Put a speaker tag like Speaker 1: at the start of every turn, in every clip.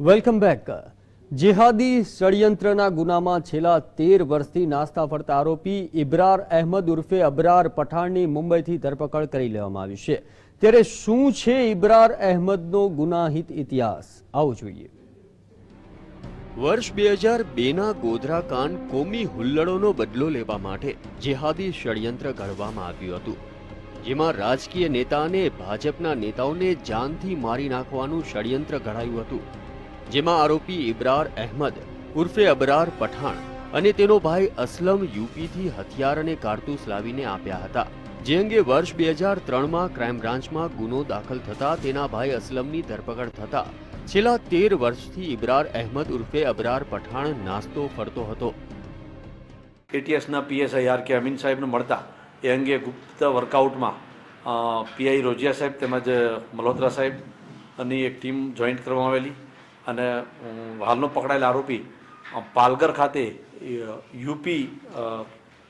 Speaker 1: Welcome back જેહાદી ષડયંત્રના ગુનામાં છેલ્લા તેર વર્ષથી નાસ્તા ફરતા આરોપી ઇબ્રાર અહેમદ ઉર્ફે અબરાર પઠાણની મુંબઈથી ધરપકડ કરી લેવામાં આવી છે. ત્યારે શું છે ઇબ્રાર અહેમદનો ગુનાહિત ઇતિહાસ? આવો જોઈએ.
Speaker 2: વર્ષ બે હજાર બેના ગોધરા કાંડ કોમી હુલ્લડોનો બદલો લેવા માટે જેહાદી ષડયંત્ર ઘડવામાં આવ્યું હતું. જેમાં રાજકીય નેતા અને ભાજપના નેતાઓને જાનથી મારી નાખવાનું ષડયંત્ર ઘડાયું હતું. જેમાં આરોપી ઇબ્રાર અહેમદ, ઉર્ફે અબરાર પઠાણ અને તેનો ભાઈ અસલમ યુપીથી હથિયાર અને કારતૂસ લાવીને આપ્યા હતા. જે અંગે વર્ષ બે હજાર ત્રણમાં ક્રાઇમ બ્રાન્ચમાં ગુનો દાખલ થતા તેના ભાઈ અસલમની ધરપકડ થતા છેલ્લા તેર વર્ષથી ઇબ્રાર અહેમદ ઉર્ફે અબરાર પઠાણ નાસ્તો ફરતો હતો.
Speaker 3: એટીએસના પીએસઆઈ આર કે અમીન સાહેબને મળતા એ અંગે ગુપ્ત વર્કઆઉટમાં પીઆઈ રોજિયા સાહેબ તેમજ મલ્હોત્રા સાહેબ અને એક ટીમ જોઈન્ટ કરવામાં આવેલી. અને હાલનો પકડાયેલ આરોપી પાલગર ખાતે યુપી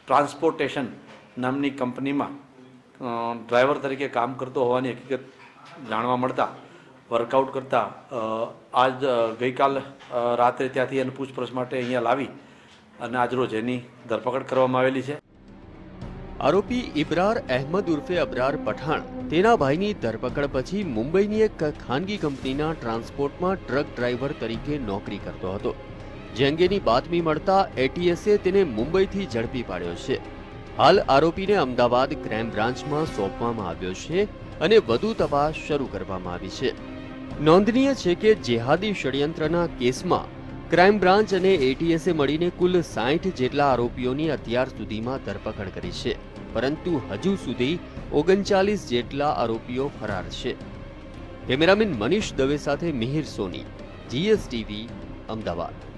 Speaker 3: ટ્રાન્સપોર્ટેશન નામની કંપનીમાં ડ્રાઈવર તરીકે કામ કરતો હોવાની હકીકત જાણવા મળતા, વર્કઆઉટ કરતા આજ ગઈકાલ રાત્રે ત્યાંથી એને પૂછપરછ માટે અહીંયા લાવી અને આજરોજ એની ધરપકડ કરવામાં આવેલી છે.
Speaker 2: આરોપી ઇબ્રાર અહેમદ ઉર્ફે અબરાર પઠાણ, તેના ભાઈની ધરપકડ પછી મુંબઈની એક ખાનગી કંપનીના ટ્રાન્સપોર્ટમાં ટ્રક ડ્રાઈવર તરીકે નોકરી કરતો હતો. જે અંગેની બાતમી મળતા એટીએસે તેને મુંબઈથી ઝડપી પાડ્યો છે. હાલ આરોપીને અમદાવાદ ક્રાઇમ બ્રાન્ચમાં સોંપવામાં આવ્યો છે અને વધુ તપાસ શરૂ કરવામાં આવી છે. નોંધનીય છે કે જેહાદી ષડયંત્રના કેસમાં ક્રાઇમ બ્રાન્ચ અને એટીએસે મળીને કુલ સાઠ જેટલા આરોપીઓની અત્યાર સુધીમાં ધરપકડ કરી છે. પરંતુ હજુ સુધી ઓગણચાલીસ જેટલા આરોપીઓ ફરાર છે. કેમેરામેન મનીષ દવે સાથે મિહિર સોની જીએસટીવી અમદાવાદ.